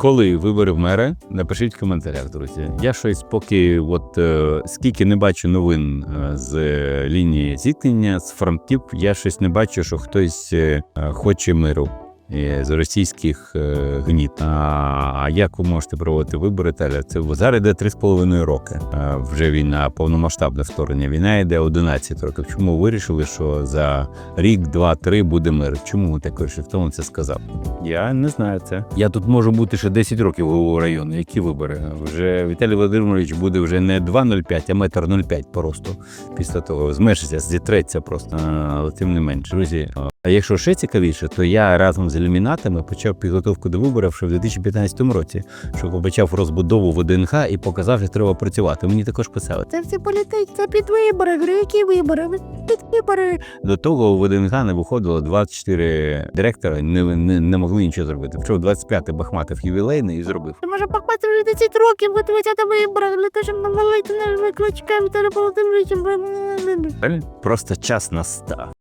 Коли вибори мера, напишіть в коментарях, друзі. Я щось поки, от е, скільки не бачу новин е, з е, лінії зіткнення з фронтів, я щось не бачу, що хтось е, хоче миру. Е, З російських е, гніт. А, як ви можете проводити вибори? Таля? Це зараз йде 3,5 роки. Е, вже війна, повномасштабне вторгнення. Війна йде 11 років. Чому ви вирішили, що за рік, два, три буде мир? Чому ви так вирішили? Хто вам це сказав? Я не знаю це. Я тут можу бути ще 10 років у району. Які вибори? Вже Віталій Володимирович буде вже не 2,05, а метр 0,5 по росту. Після того зменшиться, зітреться просто. Але тим не менше. Друзі, а якщо ще цікавіше, то я разом з ілюмінатами почав підготовку до виборів ще в 2015 році, що почав розбудову ВДНХ і показав, що треба працювати. Мені також писали. Це все політить, це під вибори. Говорю, які вибори? Під вибори. До того у ВДНГ не виходило 24 директора, не, не, не могли нічого зробити. Вчора 25-й Бахматов ювілейний і зробив. Може пахмати вже 10 років готується до виборів, для того, щоб навалити Віталія Володимировича. Правильно? Просто час настав.